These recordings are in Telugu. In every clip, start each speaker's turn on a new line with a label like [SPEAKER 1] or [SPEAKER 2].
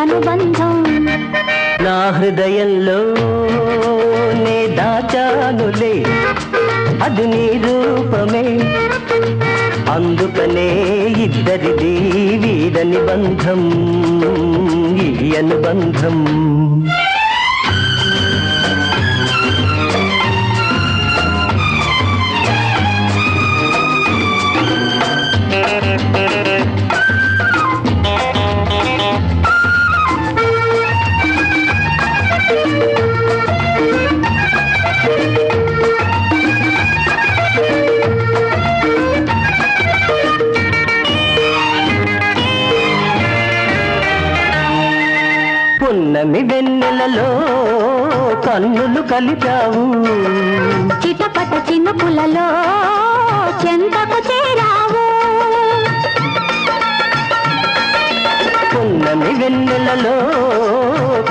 [SPEAKER 1] అనుబంధం. నా హృదయంలో నే దాచానులే. అది నీ రూపమే. అందుకనే ఇద్దరిది వీరని బంధం ఈ అనుబంధం. పున్నమి వెన్నెలలో కన్నులు కలిపావు.
[SPEAKER 2] చిటపట చినుకులలో చెంతకు చేరావు.
[SPEAKER 1] పున్నమి వెన్నెలలో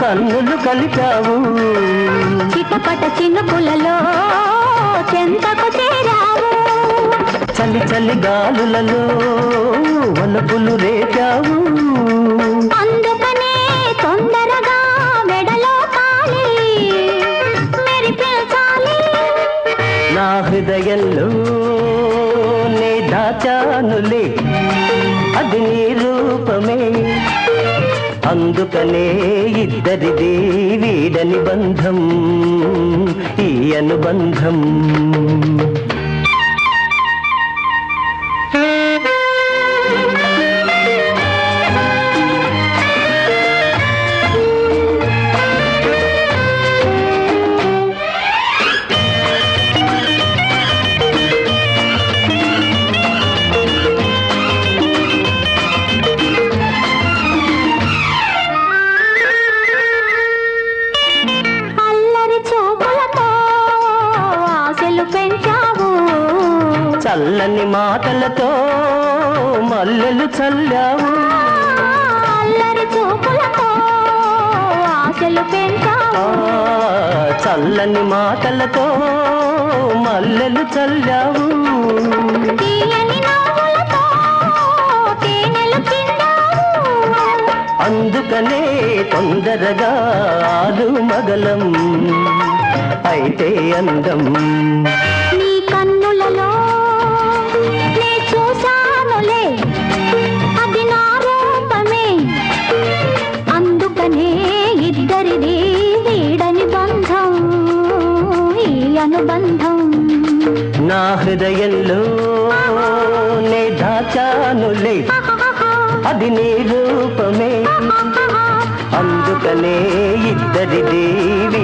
[SPEAKER 1] కన్నులు కలిపావు.
[SPEAKER 2] చిటపట చినుకులలో చెంతకు చేరావు.
[SPEAKER 1] చలి చలి గాలులలో వలపులు రేపావు. నా హృదయంలో నే దాచానులే. అది నీ రూపమే. అందుకనే ఇద్దరిది వీడని బంధం ఈ అనుబంధం. చల్లని మాటలతో మల్లెలు చల్లావు.
[SPEAKER 2] అల్లరి చూపులతో ఆశలు పెంచావు.
[SPEAKER 1] చల్లని మాటలతో మల్లెలు చల్లావు. అందుకనే తొందరగా ఆలు మగలం. అయితే అందం
[SPEAKER 2] అనుబంధం
[SPEAKER 1] నా హృదయంలో నే దాచానులే అది నీ రూపమే. అందుకనే ఇద్దరి దేవీ